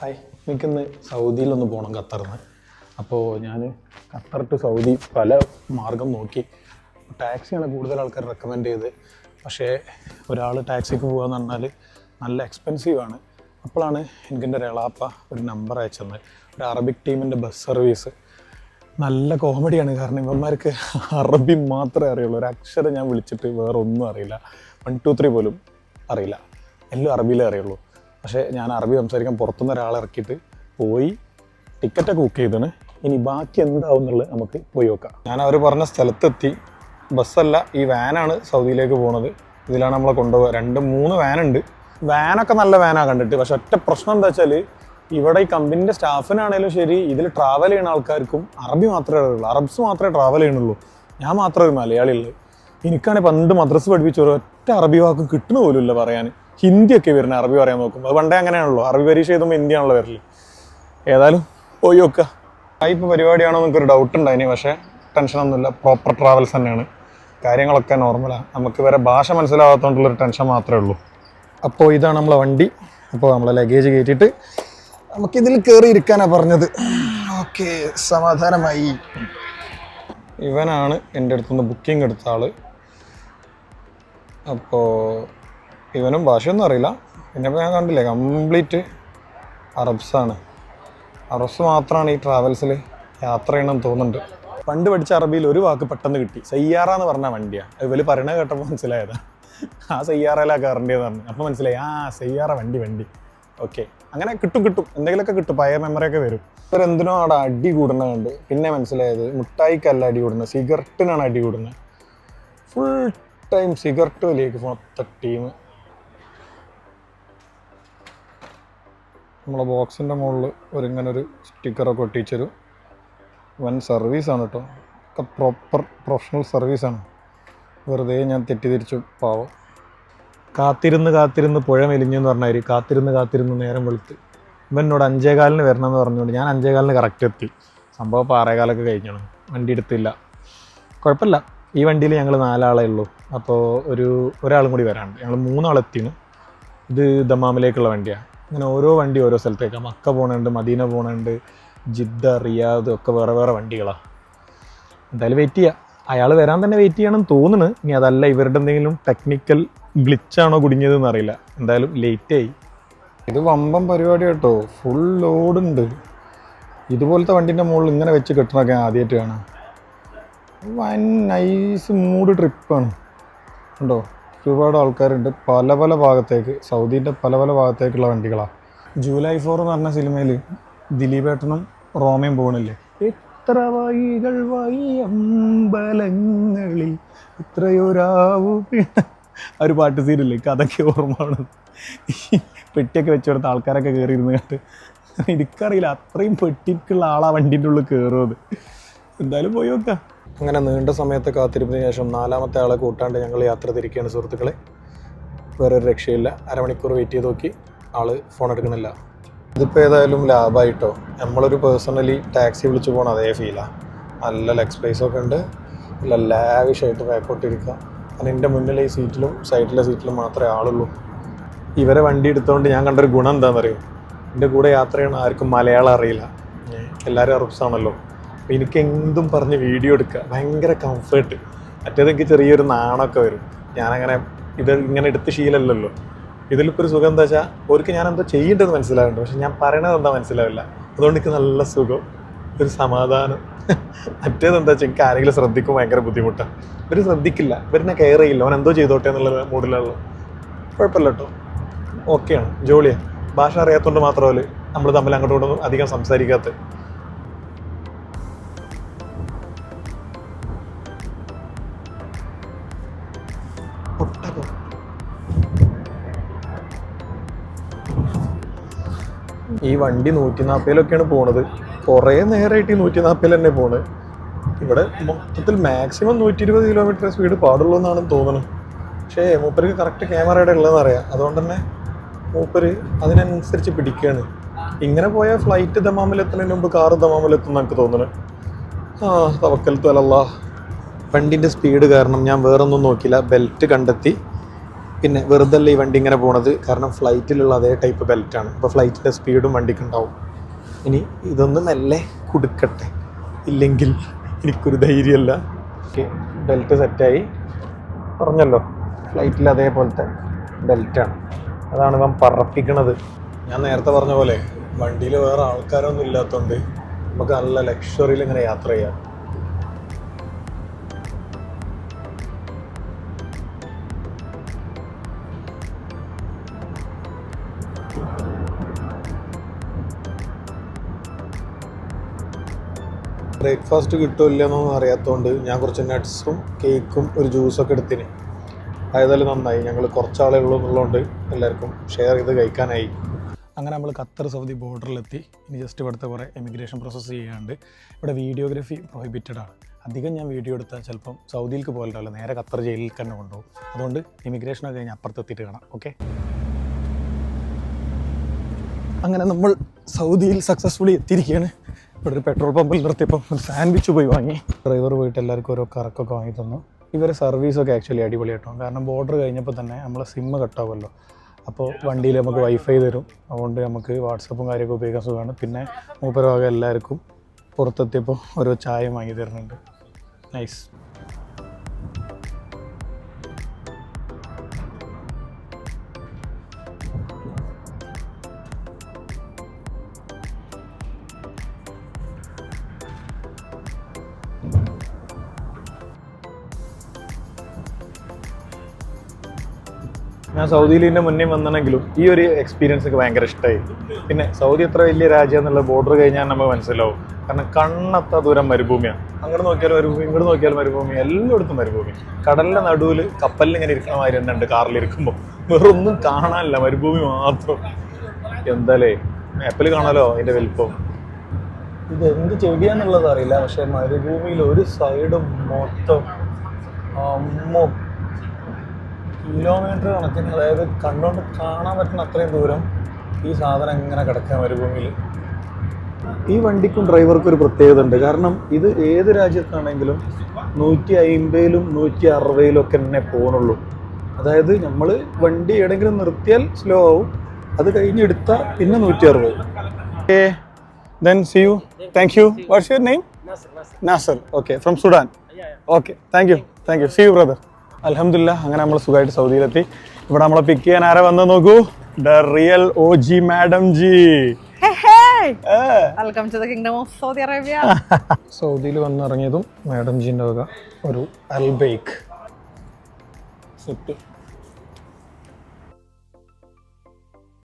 Hi. എനിക്കിന്ന് സൗദിയിലൊന്ന് പോകണം ഖത്തറിന്ന്. അപ്പോൾ ഞാൻ ഖത്തർ ടു സൗദി പല മാർഗം നോക്കി. ടാക്സിയാണ് കൂടുതൽ ആൾക്കാർ റെക്കമെൻഡ് ചെയ്ത്. പക്ഷേ ഒരാൾ ടാക്സിക്ക് പോകാന്ന് പറഞ്ഞാൽ നല്ല എക്സ്പെൻസീവ് ആണ്. അപ്പോഴാണ് എനിക്കെന്റെ ഒരാളാപ്പ ഒരു നമ്പർ അയച്ചെന്ന്. ഒരു അറബിക് ടീമിന്റെ ബസ് സർവീസ് നല്ല കോമഡിയാണ് കാരണം ഇവന്മാർക്ക് അറബി മാത്രമേ അറിയുള്ളൂ. ഒരു അക്ഷരം ഞാൻ വിളിച്ചിട്ട് വേറെ ഒന്നും അറിയില്ല. വൺ ടു ത്രീ പോലും അറിയില്ല. എല്ലാം അറബിയിലേ അറിയുള്ളൂ. പക്ഷേ ഞാൻ അറബി സംസാരിക്കാൻ പുറത്തുനിന്ന് ഒരാളെ ഇറക്കിയിട്ട് പോയി ടിക്കറ്റൊക്കെ ബുക്ക് ചെയ്താണ് ഇനി ബാക്കി എന്താവും എന്നുള്ളത് നമുക്ക് പോയി നോക്കാം. ഞാൻ അവർ പറഞ്ഞ സ്ഥലത്തെത്തി. ബസ്സല്ല ഈ വാനാണ് സൗദിയിലേക്ക് പോണത്. ഇതിലാണ് നമ്മളെ കൊണ്ടുപോകുക രണ്ട് മൂന്ന് വാനുണ്ട്. വാനൊക്കെ നല്ല വാനാണ് കണ്ടിട്ട്. പക്ഷെ ഒറ്റ പ്രശ്നം എന്താ വെച്ചാൽ ഇവിടെ ഈ കമ്പനിന്റെ സ്റ്റാഫിനാണേലും ശരി ഇതിൽ ട്രാവൽ ചെയ്യുന്ന ആൾക്കാർക്കും അറബി മാത്രമേ ഉള്ളൂ അറബ്സ് മാത്രമേ ട്രാവൽ ചെയ്യണുള്ളൂ ഞാൻ മാത്രമേ ഒരു മലയാളിയുള്ളൂ എനിക്കാണെങ്കിൽ പണ്ട് മദ്രസ് പഠിപ്പിച്ച ഒരു ഒറ്റ അറബി വാക്ക് കിട്ടുന്ന പോലും ഇല്ല പറയാൻ ഹിന്ദിയൊക്കെ വരുന്നത് അറബി പറയാൻ നോക്കും അത് പണ്ടേ അങ്ങനെയാണല്ലോ. അറബി പരീക്ഷ എഴുതുമ്പോൾ ഹിന്ദിയാണല്ലോ വരൽ. ഏതായാലും പോയി നോക്കുക ഇപ്പോൾ പരിപാടിയാണോ നമുക്കൊരു ഡൗട്ട് ഉണ്ടായിനി. പക്ഷേ ടെൻഷനൊന്നുമില്ല പ്രോപ്പർ ട്രാവൽസ് തന്നെയാണ്. കാര്യങ്ങളൊക്കെ നോർമലാണ് നമുക്ക് വേറെ ഭാഷ മനസ്സിലാവാത്തതുകൊണ്ടുള്ളൊരു ടെൻഷൻ മാത്രമേ ഉള്ളൂ. അപ്പോൾ ഇതാണ് നമ്മളെ വണ്ടി. അപ്പോൾ നമ്മളെ ലഗേജ് കയറ്റിയിട്ട് നമുക്കിതിൽ കയറി ഇരിക്കാനാണ് പറഞ്ഞത്. ഓക്കെ സമാധാനമായി. ഇവനാണ് എന്റെ അടുത്തുനിന്ന് ബുക്കിംഗ് എടുത്ത ആൾ അപ്പോൾ ഇവനും ഭാഷയൊന്നും അറിയില്ല. പിന്നെ ഞാൻ കണ്ടില്ലേ കംപ്ലീറ്റ് അറബ്സാണ്. അറബ്സ് മാത്രമാണ് ഈ ട്രാവൽസിൽ യാത്ര ചെയ്യണമെന്ന് തോന്നുന്നുണ്ട്. പണ്ട് പഠിച്ച അറബിയിൽ ഒരു വാക്ക് പെട്ടെന്ന് കിട്ടി. സയ്യാറ എന്ന് പറഞ്ഞ വണ്ടിയാണ് ഇവർ പറയണ കേട്ടപ്പോൾ മനസ്സിലായതാ. ആ സയ്യാറയിലാ കയറേണ്ടതെന്ന് പറഞ്ഞു അപ്പോൾ മനസ്സിലായി ആ സയ്യാറ വണ്ടി വണ്ടി. ഓക്കെ അങ്ങനെ കിട്ടും കിട്ടും. എന്തെങ്കിലുമൊക്കെ കിട്ടും. പഴയ മെമ്മറിയൊക്കെ വരും. ഇവരെന്തിനോ അവിടെ അടി കൂടുന്നുണ്ട് പിന്നെ മനസ്സിലായത് മുട്ടായിക്കല്ല അടി കൂടുന്നത്. സിഗരറ്റിനാണ് അടി കൂടുന്നത്. ഫുൾ ടൈം സിഗരറ്റ് വലിയേക്ക് മൊത്തം ടീം നമ്മളെ ബോക്സിന്റെ മുകളിൽ ഒരു ഇങ്ങനെ ഒരു സ്റ്റിക്കറൊക്കെ ഒട്ടിച്ചൊരു വൻ സർവീസാണ് കേട്ടോ ഒക്കെ പ്രോപ്പർ പ്രൊഫഷണൽ സർവീസാണ്. വെറുതെ ഞാൻ തെറ്റിദ്ധരിച്ചു പാവം. കാത്തിരുന്ന് കാത്തിരുന്ന് പുഴ മെലിഞ്ഞു എന്ന് പറഞ്ഞാൽ കാത്തിരുന്ന് കാത്തിരുന്ന് നേരം വെളുത്ത്. ഇവൻ എന്നോട് അഞ്ചേകാലിന് വരണം എന്ന് പറഞ്ഞുകൊണ്ട് ഞാൻ അഞ്ചേകാലിന് കറക്റ്റ് എത്തി. സംഭവം ഇപ്പോൾ ആറേകാലൊക്കെ കഴിഞ്ഞാണ്. വണ്ടി എടുത്തില്ല. കുഴപ്പമില്ല. ഈ വണ്ടിയിൽ ഞങ്ങൾ നാലാളേ ഉള്ളൂ. അപ്പോൾ ഒരു ഒരാളും കൂടി വരാനുണ്ട്. ഞങ്ങൾ മൂന്നാളെത്തിന് ഇത് ദമാമിലേക്കുള്ള വണ്ടിയാണ് അങ്ങനെ ഓരോ വണ്ടി ഓരോ സ്ഥലത്തേക്കാണ് മക്ക പോകണുണ്ട് മദീന പോകണുണ്ട് ജിദ്ദ റിയാദ് ഒക്കെ വേറെ വേറെ വണ്ടികളാണ് എന്തായാലും വെയിറ്റ് ചെയ്യുക അയാൾ വരാൻ തന്നെ വെയിറ്റ് ചെയ്യണം തോന്നുന്നു ഇനി അതല്ല ഇവരുടെ എന്തെങ്കിലും ടെക്നിക്കൽ ഗ്ലിച്ചാണോ കുടുങ്ങിയതെന്ന് അറിയില്ല. എന്തായാലും ലേറ്റ് ആയി. ഇത് വമ്പം പരിപാടി കേട്ടോ. ഫുൾ ലോഡുണ്ട് ഇതുപോലത്തെ വണ്ടിന്റെ മുകളിൽ ഇങ്ങനെ വെച്ച് കെട്ടണൊക്കെ ആദ്യമായിട്ട് കാണാം. വൻ നൈസ് മൂഡ് ട്രിപ്പാണ് ഉണ്ടോ ഒരുപാട് ആൾക്കാരുണ്ട്. പല പല ഭാഗത്തേക്ക് സൗദിന്റെ പല പല ഭാഗത്തേക്കുള്ള വണ്ടികളാണ് ജൂലൈ ഫോർ എന്ന് പറഞ്ഞ സിനിമയിൽ ദിലീപേട്ടനും റോമയും പോകണില്ലേ എത്ര വൈകൾ വൈ അമ്പലങ്ങളിൽ എത്രയൊരാവു പിണ- ആ ഒരു പാട്ട് സീരില്ലേ കഥയ്ക്ക് ഓർമ്മയാണ്. പെട്ടിയൊക്കെ വെച്ച് കൊടുത്ത ആൾക്കാരൊക്കെ കയറിയിരുന്നു കണ്ട്. എനിക്കറിയില്ല അത്രയും പെട്ടിക്കുള്ള ആളാ വണ്ടിന്റെ ഉള്ളിൽ കയറുന്നത് എന്തായാലും പോയി നോക്കാം. അങ്ങനെ നീണ്ട സമയത്തെ കാത്തിരിപ്പിന് ശേഷം നാലാമത്തെ ആളെ കൂട്ടാണ്ട് ഞങ്ങൾ യാത്ര തിരിക്കുകയാണ് സുഹൃത്തുക്കളെ. വേറൊരു രക്ഷയില്ല. അരമണിക്കൂർ വെയിറ്റ് ചെയ്ത് നോക്കി. ആൾ ഫോൺ എടുക്കണില്ല ഇതിപ്പോൾ ഏതായാലും ലാഭമായിട്ടോ നമ്മളൊരു പേഴ്സണലി ടാക്സി വിളിച്ചു പോകണം അതേ ഫീലാണ് നല്ല ലെഗ് സ്പേസ് ഒക്കെ ഉണ്ട്. നല്ല ലാവിഷായിട്ട് ബാക്കോട്ട് ഇരിക്കുക കാരണം എന്റെ മുന്നിലെ ഈ സീറ്റിലും സൈഡിലെ സീറ്റിലും മാത്രമേ ആളുള്ളൂ. ഇവരെ വണ്ടി എടുത്തുകൊണ്ട് ഞാൻ കണ്ടൊരു ഗുണം എന്താണെന്നറിയോ എന്റെ കൂടെ യാത്ര ചെയ്യണ ആർക്കും മലയാളം അറിയില്ല. എല്ലാവരും അറബ്സ് ആണല്ലോ അപ്പോൾ എനിക്ക് എന്തും പറഞ്ഞ് വീഡിയോ എടുക്കുക ഭയങ്കര കംഫേർട്ട് മറ്റേത് എനിക്ക് ചെറിയൊരു നാണമൊക്കെ വരും. ഞാനങ്ങനെ ഇത് ഇങ്ങനെ എടുത്ത് ശീലമല്ലല്ലോ ഇതിലിപ്പോൾ ഒരു സുഖം എന്താ വെച്ചാൽ അവർക്ക് ഞാൻ എന്തോ ചെയ്യേണ്ടത് മനസ്സിലാവുന്നുണ്ട്. പക്ഷെ ഞാൻ പറയണത് എന്താ മനസ്സിലാവില്ല. അതുകൊണ്ട് എനിക്ക് നല്ല സുഖം ഒരു സമാധാനം. മറ്റേത് എന്താ വെച്ചാൽ എനിക്ക് ആരെങ്കിലും ശ്രദ്ധിക്കും ഭയങ്കര ബുദ്ധിമുട്ടാണ് ഇവർ ശ്രദ്ധിക്കില്ല. ഇവരെന്നെ കെയർ ചെയ്യില്ല. അവൻ എന്തോ ചെയ്തോട്ടെ എന്നുള്ള മൂഡിലുള്ള കുഴപ്പമില്ല കേട്ടോ. ഓക്കെയാണ്. ജോളിയാണ് ഭാഷ അറിയാത്തതുകൊണ്ട് മാത്രമല്ല നമ്മൾ തമ്മിൽ അങ്ങോട്ടും അധികം സംസാരിക്കാത്ത. ഈ വണ്ടി നൂറ്റി നാൽപ്പതിലൊക്കെയാണ് പോണത്. കുറേ നേരമായിട്ട് ഈ നൂറ്റി നാൽപ്പതിൽ തന്നെ പോണത് ഇവിടെ മൊത്തത്തിൽ മാക്സിമം നൂറ്റി ഇരുപത് കിലോമീറ്റർ സ്പീഡ് പാടുള്ളൂ എന്നാണ് തോന്നുന്നത് പക്ഷേ മൂപ്പർക്ക് കറക്റ്റ് ക്യാമറയുടെ ഉള്ളതെന്ന് അറിയാം. അതുകൊണ്ട് തന്നെ മൂപ്പര് അതിനനുസരിച്ച് പിടിക്കുകയാണ് ഇങ്ങനെ പോയാൽ ഫ്ലൈറ്റ് ദമാമിലെത്തുന്നതിന് മുമ്പ് കാറ് ദമാമിലെത്തും എനിക്ക് തോന്നുന്നു. ആ തവക്കലത്തു അലല്ലാ വണ്ടിന്റെ സ്പീഡ് കാരണം ഞാൻ വേറൊന്നും നോക്കിയില്ല. ബെൽറ്റ് കണ്ടെത്തി. പിന്നെ വെറുതല്ല ഈ വണ്ടി ഇങ്ങനെ പോണത്? കാരണം ഫ്ലൈറ്റിലുള്ള അതേ ടൈപ്പ് ബെൽറ്റാണ് അപ്പോൾ ഫ്ലൈറ്റിന്റെ സ്പീഡും വണ്ടിക്ക് ഉണ്ടാവും. ഇനി ഇതൊന്ന് മെല്ലെ കൊടുക്കട്ടെ. ഇല്ലെങ്കിൽ എനിക്കൊരു ധൈര്യമല്ല. ഓക്കെ ബെൽറ്റ് സെറ്റായി പറഞ്ഞല്ലോ ഫ്ലൈറ്റിൽ അതേപോലത്തെ ബെൽറ്റാണ് അതാണ് ഇവൻ പറപ്പിക്കണത്. ഞാൻ നേരത്തെ പറഞ്ഞ പോലെ വണ്ടിയിൽ വേറെ ആൾക്കാരൊന്നും ഇല്ലാത്തതുകൊണ്ട് നമുക്ക് നല്ല ലക്ഷറിയിൽ ഇങ്ങനെ യാത്ര ചെയ്യാം. ബ്രേക്ക്ഫാസ്റ്റ് കിട്ടുമില്ലെന്നൊന്നും അറിയാത്തതുകൊണ്ട് ഞാൻ കുറച്ച് നട്ട്സും കേക്കും ഒരു ജ്യൂസൊക്കെ എടുത്തിന്. ആയതായാലും നന്നായി. ഞങ്ങൾ കുറച്ചാളേ ഉള്ളൂ എന്നുള്ളതുകൊണ്ട് എല്ലാവർക്കും ഷെയർ ചെയ്ത് കഴിക്കാനായി. അങ്ങനെ നമ്മൾ ഖത്തർ സൗദി ബോർഡറിലെത്തി ഇനി ജസ്റ്റ് ഇവിടുത്തെ കുറേ എമിഗ്രേഷൻ പ്രോസസ്സ് ചെയ്യാണ്ട് ഇവിടെ വീഡിയോഗ്രഫി പ്രൊഹിബിറ്റഡ് ആണ്. അധികം ഞാൻ വീഡിയോ എടുത്താൽ ചിലപ്പം സൗദിയിലേക്ക് പോകലുണ്ടാവില്ല. നേരെ ഖത്തർ ജയിലിൽ തന്നെ കൊണ്ടുപോകും. അതുകൊണ്ട് ഇമിഗ്രേഷനൊക്കെ കഴിഞ്ഞ് അപ്പുറത്തെത്തിയിട്ട് കാണാം. ഓക്കെ അങ്ങനെ നമ്മൾ സൗദിയിൽ സക്സസ്ഫുള്ളി എത്തിയിരിക്കുകയാണ് ഇവിടെ ഒരു പെട്രോൾ പമ്പിൽ നിർത്തിയപ്പോൾ ഒരു സാൻഡ്വിച്ച് പോയി വാങ്ങി. ഡ്രൈവർ പോയിട്ട് എല്ലാവർക്കും ഓരോ കറക്കൊക്കെ വാങ്ങി തന്നു. ഇവരെ സർവീസൊക്കെ ആക്ച്വലി അടിപൊളിയായിട്ടോ കാരണം ബോർഡർ കഴിഞ്ഞപ്പോൾ തന്നെ നമ്മളെ സിമ്മ് കട്ടാവുമല്ലോ അപ്പോൾ വണ്ടിയിൽ നമുക്ക് വൈഫൈ തരും. അതുകൊണ്ട് നമുക്ക് വാട്സപ്പും കാര്യമൊക്കെ ഉപയോഗിക്കാൻ സുഖമാണ്. പിന്നെ മൂപ്പരവാകെ എല്ലാവർക്കും പുറത്തെത്തിയപ്പോൾ ഓരോ ചായ വാങ്ങി തരുന്നുണ്ട്. നൈസ് ഞാൻ സൗദിയിൽ ഇതിന്റെ മുന്നേ വന്നെങ്കിലും ഈ ഒരു എക്സ്പീരിയൻസ് ഒക്കെ ഭയങ്കര ഇഷ്ടമായി പിന്നെ സൗദി എത്ര വലിയ രാജ്യം എന്നുള്ള ബോർഡർ കഴിഞ്ഞാൽ നമുക്ക് മനസ്സിലാവും. കാരണം കണ്ണത്ത ദൂരം മരുഭൂമിയാണ് അങ്ങോട്ട് നോക്കിയാലും മരുഭൂമി ഇങ്ങോട്ട് നോക്കിയാലും മരുഭൂമി എല്ലായിടത്തും മരുഭൂമി. കടലിന്റെ നടുവിൽ കപ്പലിൽ ഇങ്ങനെ ഇരിക്കണ മാതിരി തന്നെ ഉണ്ട് കാറിലിരിക്കുമ്പോൾ വേറെ ഒന്നും കാണാനില്ല മരുഭൂമി മാത്രം. എന്താലേ മാപ്പിൽ കാണാലോ അതിന്റെ വലിപ്പം? ഇത് എന്ത് ചെടിയാന്നുള്ളത് അറിയില്ല പക്ഷെ മരുഭൂമിയിൽ ഒരു സൈഡും മൊത്തം അമ്മോ. കിലോമീറ്റർ കണക്കിന് അതായത് കണ്ടുകൊണ്ട് കാണാൻ പറ്റുന്ന അത്രയും ദൂരം ഈ സാധനം ഇങ്ങനെ കിടക്കാൻ മരുഭൂമിയിൽ ഈ വണ്ടിക്കും ഡ്രൈവർക്കും ഒരു പ്രത്യേകത ഉണ്ട്. കാരണം ഇത് ഏത് രാജ്യത്താണെങ്കിലും നൂറ്റി അയിമ്പതിലും നൂറ്റി അറുപതിലും ഒക്കെ തന്നെ പോകണുള്ളൂ അതായത് നമ്മൾ വണ്ടി എവിടെയെങ്കിലും നിർത്തിയാൽ സ്ലോ ആവും. അത് കഴിഞ്ഞ് എടുത്താൽ പിന്നെ നൂറ്റി അറുപത്. Okay then see you thank you what's your name Nasser okay from Sudan okay thank you thank you see you brother അലഹമില്ല അങ്ങനെ നമ്മൾ സുഖമായിട്ട് സൗദിയിലെത്തി. ഇവിടെ നമ്മളെ പിക്ക് ചെയ്യാൻ ആരെ വന്ന് നോക്കൂ? The real O G madam ji. to the Kingdom of Saudi Arabia. സൗദിയിൽ വന്നിറങ്ങിയതും മാഡം ജീന്റെ വക ഒരു അൽബേക്ക്. സെറ്റ്